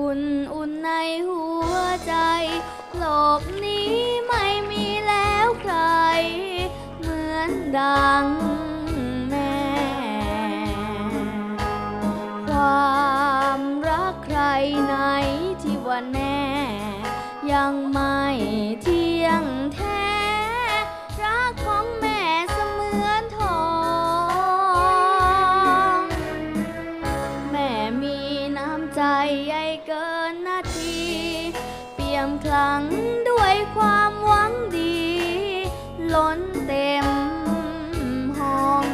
คุณอุ่นในหัวใจ โลกนี้ไม่มีแล้วใคร เหมือนดังแม่ ความรักใครไหนที่ว่าแน่ ยังไม่เที่ยงแท้ รักของแม่เสมือนทอง แม่มีน้ำใจ เกินนาที เปี่ยมคลังด้วยความหวังดี ล้นเต็มห้อง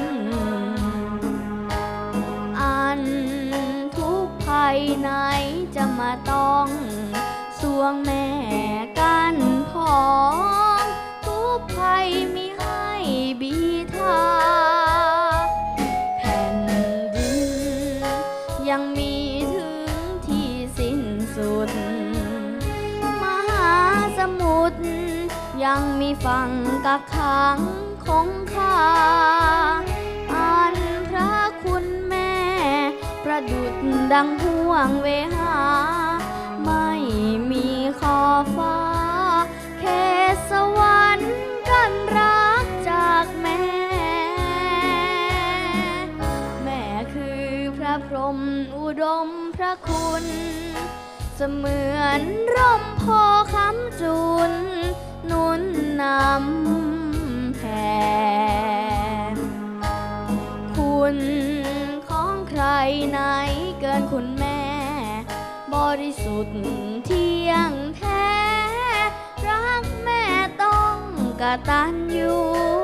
อันทุกภัยไหนจะมาต้องสวงแม่ สุด มหาสมุทรยังมีฝั่งกักขังคงคาอันพระคุณแม่ ประดุดดังห่วงเวหา ไม่มีขอฟ้าเขตสวรรค์กันรักจากแม่ แม่คือพระพรหมอุดมพระคุณ เสมือนร่มโพคำจุนนุนนำแผ่คุณของใครไหนเกินคุณแม่ บริสุทธิ์เที่ยงแท้ รักแม่ต้องกตัญญูแ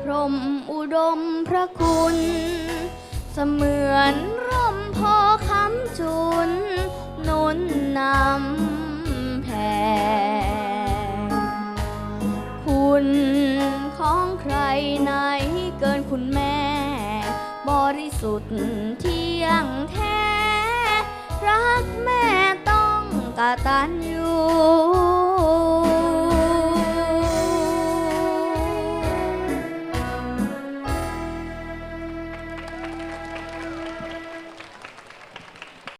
พรหมอุดมพระคุณ เสมือนร่มโพคำจุนนุนนำแผ่คุณของใครไหนเกินคุณแม่ บริสุทธิ์เที่ยงแท้ รักแม่ต้องกตัญญู